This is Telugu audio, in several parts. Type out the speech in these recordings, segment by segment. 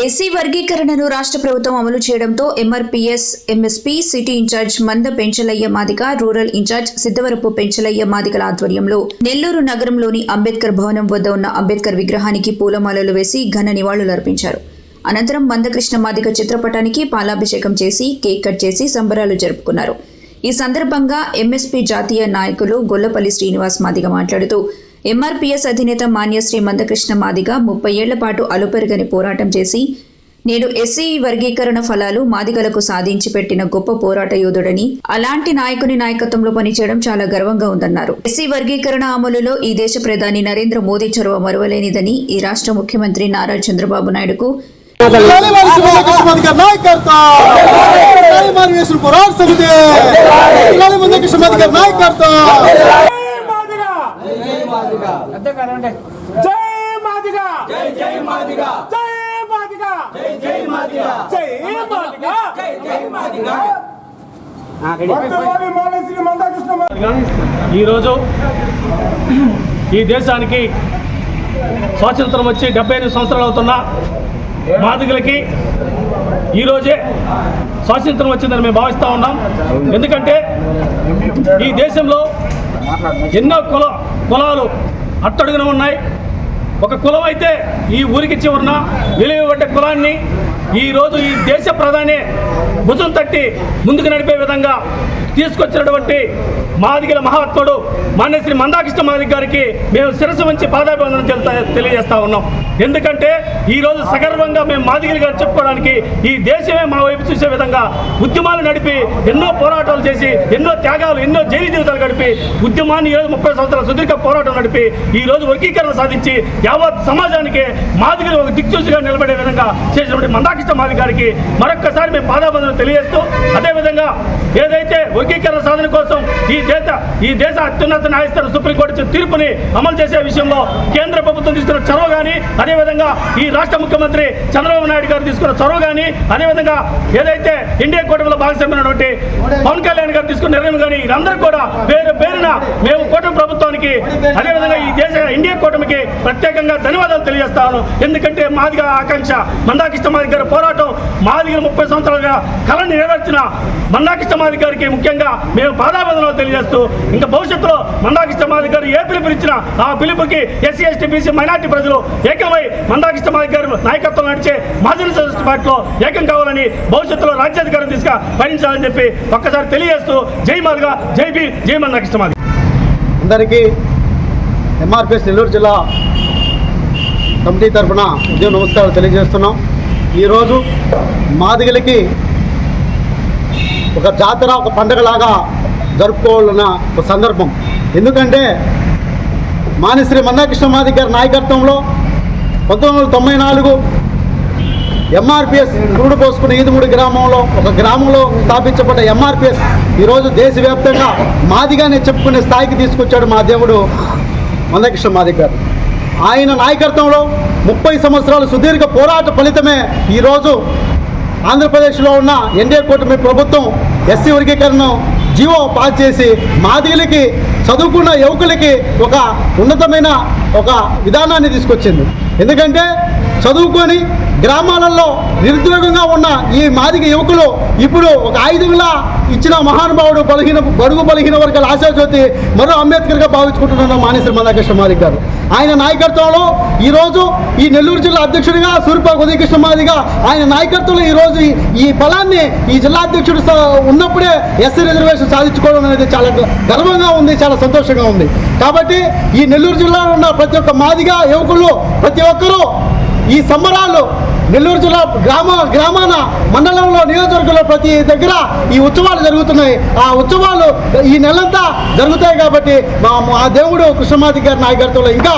ఎస్సీ వర్గీకరణను రాష్ట్ర ప్రభుత్వం అమలు చేయడంతో MRPS MSP city incharge Manda Penchalaiah Madiga rural incharge Siddhavarapu Penchalaiah మాదికల ఆధ్వర్యంలో నెల్లూరు నగరంలోని అంబేద్కర్ భవనం వద్ద ఉన్న అంబేద్కర్ విగ్రహానికి పూలమాలలు వేసి ఘన నివాళులర్పించారు అనంతరం మందకృష్ణ మాదిగ చిత్రపటానికి పాలాభిషేకం చేసి కేక్ కట్ చేసి సంబరాలు జరుపుకున్నారు. ఈ సందర్భంగా ఎంఎస్పీ జాతీయ నాయకులు గొల్లపల్లి శ్రీనివాస్ మాదిగ మాట్లాడుతూ ఎంఆర్పీఎస్ అధినేత మాన్యశ్రీ మందకృష్ణ మాదిగ ముప్పై ఏళ్ళ పాటు అలుపెరగని పోరాటం చేసి నేడు ఎస్సీ వర్గీకరణ ఫలాలు మాదిగలకు సాధించి పెట్టిన గొప్ప పోరాట యోధుడని అలాంటి నాయకుని నాయకత్వంలో పనిచేయడం చాలా గర్వంగా ఉందన్నారు. ఎస్సీ వర్గీకరణ అమలులో ఈ దేశ ప్రధాని నరేంద్ర మోదీ చొరవ మరువలేనిదని ఈ రాష్ట్ర ముఖ్యమంత్రి నారా చంద్రబాబు నాయుడుకు జై మాదిగా! జై జై మాదిగా! జై మాదిగా! జై జై మాదిగా! జై మాదిగా! జై జై మాదిగా! వర్తమాని మానసిక మందకృష్ణ ఈరోజు ఈ దేశానికి స్వాతంత్రం వచ్చి డెబ్బై ఎనిమిది సంవత్సరాలు అవుతున్న మాదిగలకి ఈరోజే స్వాతంత్రం వచ్చిందని మేము భావిస్తూ ఉన్నాం. ఎందుకంటే ఈ దేశంలో ఎన్నో కుల కులాలు అట్టడుగున ఉన్నాయి. ఒక కులం అయితే ఈ ఊరికి చివరన వెలువబడ్డ కులాన్ని ఈరోజు ఈ దేశ ప్రధాని భుజం తట్టి ముందుకు నడిపే విధంగా తీసుకొచ్చినటువంటి మాదిగల మహాత్ముడు మాన్యశ్రీ మందాకృష్ణ మాదిగ గారికి మేము శిరస్సు వంచి పాదాభివందనం తెలియజేస్తా ఉన్నాం. ఎందుకంటే ఈరోజు సగర్వంగా మేము మాదిగలు గారు చెప్పుకోవడానికి ఈ దేశమే మా వైపు చూసే విధంగా ఉద్యమాలు నడిపి ఎన్నో పోరాటాలు చేసి ఎన్నో త్యాగాలు ఎన్నో జైలు జీవితాలు గడిపి ఉద్యమాన్ని ఈరోజు ముప్పై సంవత్సరాల సుదీర్ఘ పోరాటం నడిపి ఈరోజు వర్గీకరణ సాధించి యావత్ సమాజానికి మాదిగలు ఒక దిక్చూసిగా నిలబడే విధంగా చేసినటువంటి మందాకృష్ణ మాది గారికి మరొక్కసారి మేము పాదాబంధనం తెలియజేస్తూ అదేవిధంగా ఏదైతే వర్గీకరణ సాధన కోసం ఈ చేత ఈ దేశ అత్యున్నత న్యాయస్థానం సుప్రీంకోర్టు తీర్పుని అమలు చేసే విషయంలో కేంద్ర ప్రభుత్వం తీసుకున్న చొరవ కానీ అదేవిధంగా ఈ రాష్ట్ర ముఖ్యమంత్రి చంద్రబాబు నాయుడు గారు తీసుకున్న చొరవ కానీ అదేవిధంగా ఏదైతే ఇండియా కూటమిలో భాగస్వామ్యమైనటువంటి పవన్ కళ్యాణ్ గారు తీసుకున్న నిర్ణయం కానీ వీరందరూ కూడా పేరు పేరున మేము కూటమి ప్రభుత్వానికి అదేవిధంగా ఈ దేశ ఇండియా కూటమికి ప్రత్యేకంగా ధన్యవాదాలు తెలియజేస్తాను. ఎందుకంటే మాదిగ ఆకాంక్ష మందాకిష్టమాది గారి పోరాటం మాదిగలు ముప్పై సంవత్సరాలుగా కళను నెరవేర్చిన మందాకృష్ణ గారికి ముఖ్యంగా మేము పాదాబంధనాలు తెలియజేస్తాం ఇంకా భవిష్యత్తులో మందాకృష్ణ మాదిగ గారు ఏ పిలుపు ఇచ్చినా ఆ పిలుపుకి ఎస్సీ ఎస్టీ బీసీ మైనార్టీ ప్రజలు ఏకమై మందాకృష్ణ మాదిగ గారు నాయకత్వం నడిచే మహాజన సదస్సు పార్టీలో ఏకం కావాలని భవిష్యత్తులో రాజ్యాధికారం తీసుక భరించాలని చెప్పి ఒక్కసారి తెలియజేస్తూ జై మాదిగా జై బి జై మందాకృష్ణ మాదిగ అందరికీ ఎంఆర్పిఎస్ నెల్లూరు జిల్లా కమిటీ తరఫున ఉదయం నమస్కారాలు తెలియజేస్తున్నాం. ఈరోజు మాదిగలకి ఒక జాతర ఒక పండగలాగా జరుపుకోవాలన్న ఒక సందర్భం. ఎందుకంటే మానిశ్రీ మందాకృష్ణ మాది గారి నాయకత్వంలో పంతొమ్మిది వందల తొంభై నాలుగు ఎంఆర్పిఎస్ గురుడు పోసుకున్న ఈదుమూడి గ్రామంలో ఒక గ్రామంలో స్థాపించబడ్డ ఎంఆర్పిఎస్ ఈరోజు దేశవ్యాప్తంగా మాదిగానే చెప్పుకునే స్థాయికి తీసుకొచ్చాడు మా దేవుడు మందకృష్ణ మాదిగ గారు. ఆయన నాయకత్వంలో ముప్పై సంవత్సరాల సుదీర్ఘ పోరాట ఫలితమే ఈరోజు ఆంధ్రప్రదేశ్లో ఉన్న ఎన్డీఏ కూటమి ప్రభుత్వం ఎస్సీ వర్గీకరణ జీవో పాస్ చేసి మాదిగలకి చదువుకున్న యువకులకి ఒక ఉన్నతమైన ఒక విధానాన్ని తీసుకొచ్చింది. ఎందుకంటే చదువుకొని గ్రామాలలో నిరుద్యోగంగా ఉన్న ఈ మాదిగ యువకులు ఇప్పుడు ఒక ఆయుధంలా ఇచ్చిన మహానుభావుడు బలహీన బడుగు బలహీన వర్గాల ఆశాజ్యోతి మరో అంబేద్కర్గా భావించుకుంటున్న మానేశ్వర మందాకృష్ణ మాదిక్ గారు. ఆయన నాయకత్వంలో ఈరోజు ఈ నెల్లూరు జిల్లా అధ్యక్షుడిగా సూర్యపా ఉదయకృష్ణ మాదిగా ఆయన నాయకత్వంలో ఈరోజు ఈ- ఫలాన్ని ఈ జిల్లా అధ్యక్షుడు ఉన్నప్పుడే ఎస్సీ రిజర్వేషన్ సాధించుకోవడం అనేది చాలా గర్వంగా ఉంది చాలా సంతోషంగా ఉంది. కాబట్టి ఈ నెల్లూరు జిల్లాలో ఉన్న ప్రతి ఒక్క మాదిగా యువకులు ప్రతి ఒక్కరూ ఈ సంబరాలు నెల్లూరు జిల్లా గ్రామ గ్రామాన మండలంలో నియోజకవర్గంలో ప్రతి దగ్గర ఈ ఉత్సవాలు జరుగుతున్నాయి. ఆ ఉత్సవాలు ఈ నెలంతా జరుగుతాయి కాబట్టి మా మా దేవుడు కృష్ణమాది గారి నాయకత్వంలో ఇంకా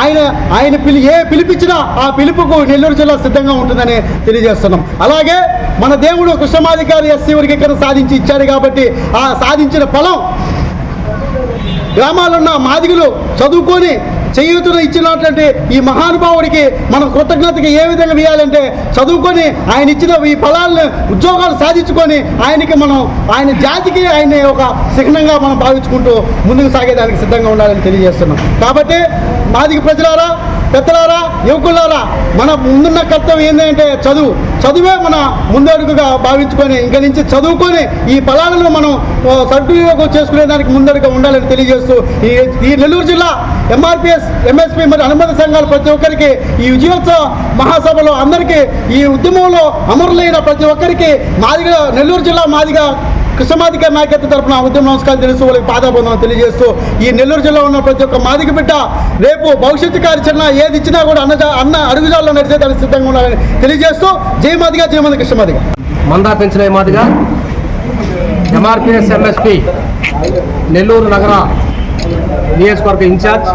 ఆయన ఆయన పిలి ఏ పిలిపించినా ఆ పిలుపుకు నెల్లూరు జిల్లా సిద్ధంగా ఉంటుందని తెలియజేస్తున్నాం. అలాగే మన దేవుడు కృష్ణమాధికారి ఎస్సీ వర్గీకరణ సాధించి ఇచ్చాడు కాబట్టి ఆ సాధించిన ఫలం గ్రామాలున్న మాదిగులు చదువుకొని చేయూతను ఇచ్చినటువంటి ఈ మహానుభావుడికి మనం కృతజ్ఞతకి ఏ విధంగా వేయాలంటే చదువుకొని ఆయన ఇచ్చిన ఈ ఫలాలను ఉద్యోగాలు సాధించుకొని ఆయనకి మనం ఆయన జాతికి ఆయన ఒక చిహ్నంగా మనం భావించుకుంటూ ముందుకు సాగేదానికి సిద్ధంగా ఉండాలని తెలియజేస్తున్నాం. కాబట్టి మాదిగ ప్రజలారా పెద్దలారా యువకులారా మన ముందున్న కర్తవ్యం ఏంటంటే చదువు. చదువే మన ముందడుగుగా భావించుకొని ఇంక నుంచి చదువుకొని ఈ ఫలాలను మనం సద్వినియోగం చేసుకునే దానికి ముందడుగా ఉండాలని తెలియజేస్తూ ఈ ఈ నెల్లూరు జిల్లా ఎంఆర్పిఎస్ ఎంఎస్పి మరియు అనుబంధ సంఘాలు ప్రతి ఒక్కరికి ఈ విజయోత్సవ మహాసభలో అందరికీ ఈ ఉద్యమంలో అమరులైన ప్రతి ఒక్కరికి మాదిగా నెల్లూరు జిల్లా మాదిగా కృష్ణమాదిక నాయకత్వ తరపున ఉద్యమ నమస్కారం తెలుస్తూ వాళ్ళకి పాదాబంధం తెలియజేస్తూ ఈ నెల్లూరు జిల్లా ఉన్న ప్రతి ఒక్క మాదిక బిడ్డ రేపు భవిష్యత్తు కార్యాచరణ ఏది ఇచ్చినా కూడా అన్న అన్న అడుగుజాల్లో నడిచేదానికి సిద్ధంగా ఉండాలని తెలియజేస్తూ జయమాదిగ జయమాది జై కృష్ణమాదిగా మందా పెంచిన మాదిగా ఎంఆర్పిఎస్ ఎంఎస్పి నెల్లూరు నగర నియోజకవర్గ ఇన్ఛార్జ్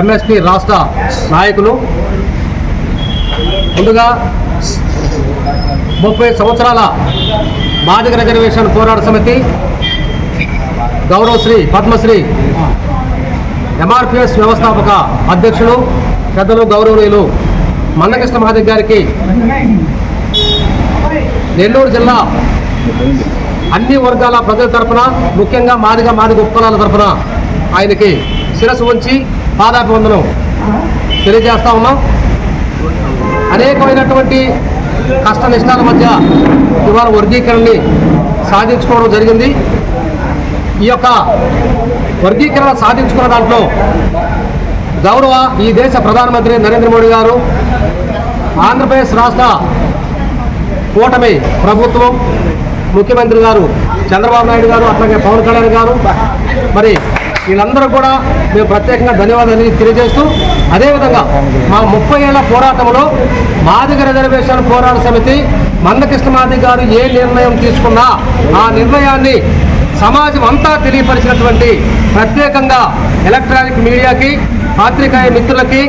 ఎంఎస్పి రాష్ట్ర నాయకులు. ముందుగా ముప్పై సంవత్సరాల మాదిగ రిజర్వేషన్ పోరాట సమితి గౌరవశ్రీ పద్మశ్రీ ఎంఆర్పిఎస్ వ్యవస్థాపక అధ్యక్షులు పెద్దలు గౌరవనీయులు మందకృష్ణ మహాదేవ్ గారికి నెల్లూరు జిల్లా అన్ని వర్గాల ప్రజల తరపున ముఖ్యంగా మాదిగ మాదిగ ఉపకులాల తరఫున ఆయనకి శిరస్సు ఉంచి పాదాభివందనం తెలియజేస్తా ఉన్నాం. అనేకమైనటువంటి కష్ట నష్టాల మధ్య ఇవాళ వర్గీకరణని సాధించుకోవడం జరిగింది. ఈ యొక్క వర్గీకరణ సాధించుకున్న దాంట్లో గౌరవ ఈ దేశ ప్రధానమంత్రి నరేంద్ర మోడీ గారు ఆంధ్రప్రదేశ్ రాష్ట్ర కూటమి ప్రభుత్వం ముఖ్యమంత్రి గారు చంద్రబాబు నాయుడు గారు అట్లాగే పవన్ కళ్యాణ్ గారు మరి వీళ్ళందరూ కూడా మేము ప్రత్యేకంగా ధన్యవాదాలు తెలియజేస్తూ అదేవిధంగా మా ముప్పై ఏళ్ళ పోరాటంలో మాదిగ రిజర్వేషన్ పోరాట సమితి మందకృష్ణ మాది గారు ఏ నిర్ణయం తీసుకున్నా ఆ నిర్ణయాన్ని సమాజం అంతా తెలియపరిచినటువంటి ప్రత్యేకంగా ఎలక్ట్రానిక్ మీడియాకి పాత్రికాయ మిత్రులకి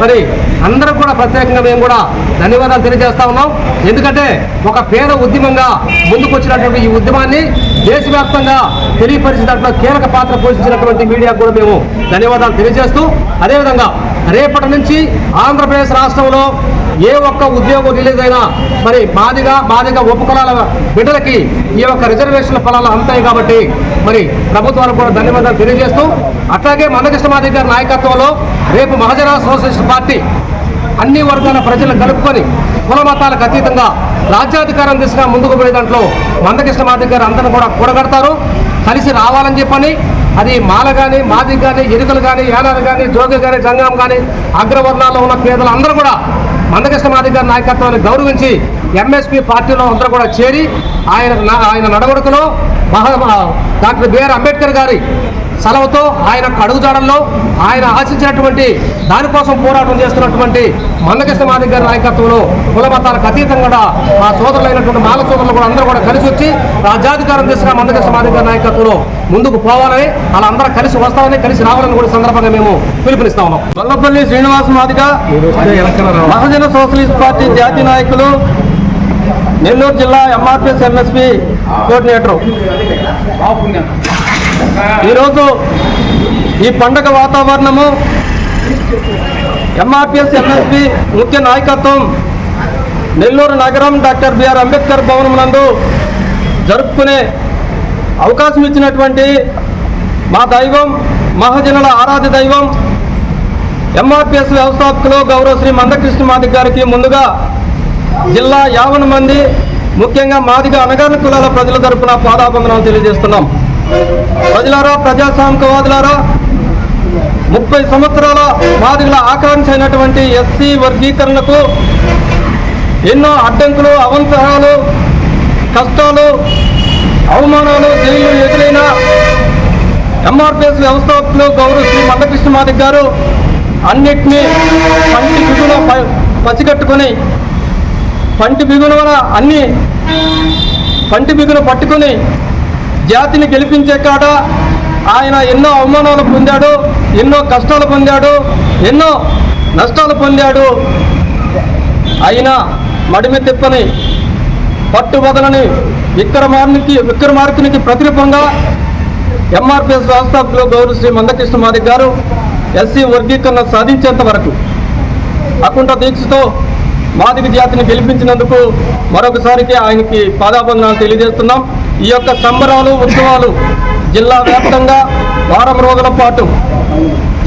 మరి అందరూ కూడా ప్రత్యేకంగా మేము కూడా ధన్యవాదాలు తెలియజేస్తా ఉన్నాం. ఎందుకంటే ఒక పేద ఉద్యమంగా ముందుకొచ్చినటువంటి ఈ ఉద్యమాన్ని దేశవ్యాప్తంగా తెలియపరిచిన దాంట్లో కీలక పాత్ర పోషించినటువంటి మీడియాకు కూడా మేము ధన్యవాదాలు తెలియజేస్తూ అదేవిధంగా రేపటి నుంచి ఆంధ్రప్రదేశ్ రాష్ట్రంలో ఏ ఒక్క ఉద్యోగం రిలీజ్ అయినా మరి మాదిగా మాదిగా ఉపకులాల బిడ్డలకి ఈ యొక్క రిజర్వేషన్ల ఫలాలు అందుతాయి కాబట్టి మరి ప్రభుత్వాలకు కూడా ధన్యవాదాలు తెలియజేస్తూ అట్లాగే మందకృష్ణ మాదిగ గారి నాయకత్వంలో రేపు మహజన సోషలిస్ట్ పార్టీ అన్ని వర్గాల ప్రజలను కలుపుకొని కుల మతాలకు అతీతంగా రాజ్యాధికారం దిశగా ముందుకు పోయే దాంట్లో మందకృష్ణ మాదిగ గారు అందరూ కూడా కూడగడతారు. కలిసి రావాలని చెప్పని అది మాల కానీ మాది కానీ ఎరుకలు కానీ యానాలు కానీ జోగి కానీ జంగం కానీ అగ్రవర్ణాల్లో ఉన్న పేదలు అందరూ కూడా మందకృష్ణ మాదిగ గారి నాయకత్వాన్ని గౌరవించి ఎంఎస్పీ పార్టీలో అందరూ కూడా చేరి ఆయన ఆయన నడవడికలో మహా డాక్టర్ బిఆర్ అంబేద్కర్ గారి సెలవుతో ఆయన అడుగుజాడల్లో ఆయన ఆశించినటువంటి దానికోసం పోరాటం చేస్తున్నటువంటి మందకృష్ణ మాదిగ గారి నాయకత్వంలో కుల మతాలకు అతీతంగా మా సోదరులైనటువంటి మాల సోదరులు కూడా అందరూ కూడా కలిసి వచ్చి రాజ్యాధికారం తీసుకున్న మందకృష్ణ మాదిగ గారి నాయకత్వంలో ముందుకు పోవాలని అలా అందరూ కలిసి వస్తామని కలిసి రావాలని కూడా సందర్భంగా మేము పిలుపునిస్తా ఉన్నాం వల్లపల్లి శ్రీనివాస్ మాదిక మహజన సోషలిస్ట్ పార్టీ జాతీయ నాయకులు నెల్లూరు జిల్లా ఎంఆర్పిఎస్ ఎంఎస్పి కోఆర్డినేటర్. ఈరోజు ఈ పండగ వాతావరణము ఎంఆర్పిఎస్ ఎంఎస్పి ముఖ్య నాయకత్వం నెల్లూరు నగరం డాక్టర్ బిఆర్ అంబేద్కర్ భవనం నందు జరుపుకునే అవకాశం ఇచ్చినటువంటి మా దైవం మహాజనుల ఆరాధ్య దైవం ఎంఆర్పిఎస్ వ్యవస్థాపకులు గౌరవ శ్రీ మందకృష్ణ మాదిగ గారికి ముందుగా జిల్లా యావన మంది ముఖ్యంగా మాదిగ అనగారిన కులాల ప్రజల తరపున పాదాభందనం తెలియజేస్తున్నాం. ప్రజలారా ప్రజాస్వామికవాదులారా ముప్పై సంవత్సరాల మాదిగల ఆకాంక్ష అయినటువంటి ఎస్సీ వర్గీకరణకు ఎన్నో అడ్డంకులు అవంతరాలు కష్టాలు అవమానాలు జైలు ఎదురైన ఎంఆర్పిఎస్ వ్యవస్థాపకులు గౌరవ శ్రీ మందకృష్ణ మాదిక్ గారు అన్నిటినీ పంటి బిగున ప- పసిగట్టుకొని పంటి బిగున అన్ని పంటి బిగున పట్టుకొని జాతిని గెలిపించే కాడ ఆయన ఎన్నో అవమానాలు పొందాడు ఎన్నో కష్టాలు పొందాడు ఎన్నో నష్టాలు పొందాడు. అయినా మడిమి తిప్పని పట్టుబదలని విక్రమార్నికి విక్రమార్కునికి ప్రతిరూపంగా ఎంఆర్పిఎస్ వ్యవస్థాపకులు గౌరవ శ్రీ మందకృష్ణ మాదిక్ గారు ఎస్సీ వర్గీకరణ సాధించేంత వరకు అకుంఠ దీక్షతో మాదిక జాతిని గెలిపించినందుకు మరొకసారికి ఆయనకి పాదాబంధనాలు తెలియజేస్తున్నాం. ఈ యొక్క సంబరాలు ఉత్సవాలు జిల్లా వ్యాప్తంగా వారం రోజుల పాటు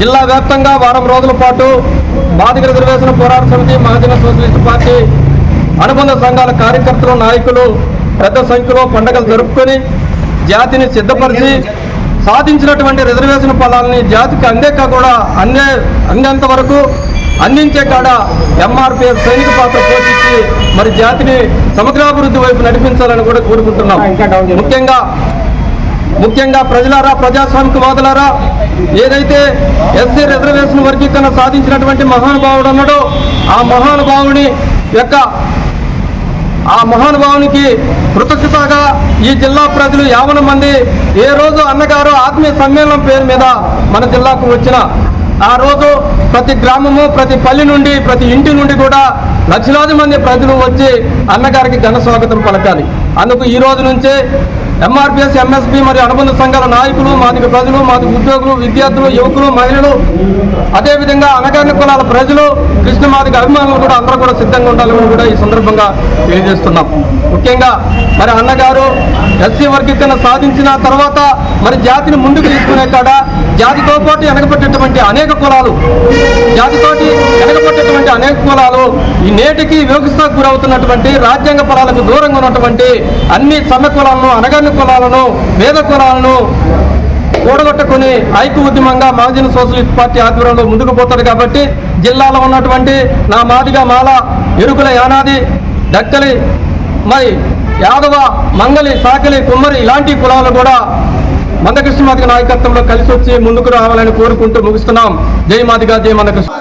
జిల్లా వ్యాప్తంగా వారం రోజుల పాటు బాధిక రిజర్వేషన్ పోరాట సమితి మహాజన సోషలిస్ట్ పార్టీ అనుబంధ సంఘాల కార్యకర్తలు నాయకులు పెద్ద సంఖ్యలో పండుగలు జరుపుకొని జాతిని సిద్ధపరిచి సాధించినటువంటి రిజర్వేషన్ ఫలాలని జాతికి అందేక కూడా అందే అందేంత వరకు అందించే కాడ ఎంఆర్పిఎఫ్ సైనిక పాత్ర పోషించి మరి జాతిని సమగ్రాభివృద్ధి వైపు నడిపించాలని కూడా కోరుకుంటున్నాం. ముఖ్యంగా ముఖ్యంగా ప్రజలారా ప్రజాస్వామిక వాదులారా ఏదైతే ఎస్సీ రిజర్వేషన్ వర్గీకరణ సాధించినటువంటి మహానుభావుడు ఉన్నాడో ఆ మహానుభావుని యొక్క ఆ మహానుభావునికి కృతజ్ఞతగా ఈ జిల్లా ప్రజలు యావన మంది ఏ రోజు అన్నగారు ఆత్మీయ సమ్మేళనం పేరు మీద మన జిల్లాకు వచ్చిన ఆ రోజు ప్రతి గ్రామము ప్రతి పల్లె నుండి ప్రతి ఇంటి నుండి కూడా లక్షలాది మంది ప్రజలు వచ్చి అన్నగారికి ఘన స్వాగతం పలకాలి. అందుకు ఈ రోజు నుంచే ఎంఆర్పిఎస్ ఎంఎస్పి మరియు అనుబంధ సంఘాల నాయకులు మాదిక ప్రజలు మాదిక ఉద్యోగులు విద్యార్థులు యువకులు మహిళలు అదేవిధంగా అనగారిన కులాల ప్రజలు కృష్ణ మాదిక అభిమానులు కూడా అందరూ కూడా సిద్ధంగా ఉండాలని కూడా ఈ సందర్భంగా తెలియజేస్తున్నాం. ముఖ్యంగా మరి అన్నగారు ఎస్సీ వర్గీకరణ సాధించిన తర్వాత మరి జాతిని ముందుకు తీసుకునే కాడ జాతితో పాటు వెనకబట్టేటువంటి అనేక కులాలు జాతితోటి వెనకబట్టేటువంటి అనేక కులాలు ఈ నేటికి వివక్షకు గురవుతున్నటువంటి రాజ్యాంగ ఫలాలకు దూరంగా ఉన్నటువంటి అన్ని సమ్మె కులాలను అనగాని కులాలను పేద కులాలను కూడగొట్టుకుని ఐక్య ఉద్యమంగా మహాజన సోషలిస్ట్ పార్టీ ఆధ్వర్యంలో ముందుకు పోతాడు కాబట్టి జిల్లాలో ఉన్నటువంటి నా మాదిగా మాల ఎరుకుల యానాది డక్కలి మరి యాదవ మంగలి సాకలి కుమ్మరి ఇలాంటి కులాలు కూడా మందకృష్ణ మాదిగ నాయకత్వంలో కలిసి వచ్చి ముందుకు రావాలని కోరుకుంటూ ముగిస్తున్నాం. జై మాదిగా జై మందకృష్ణ.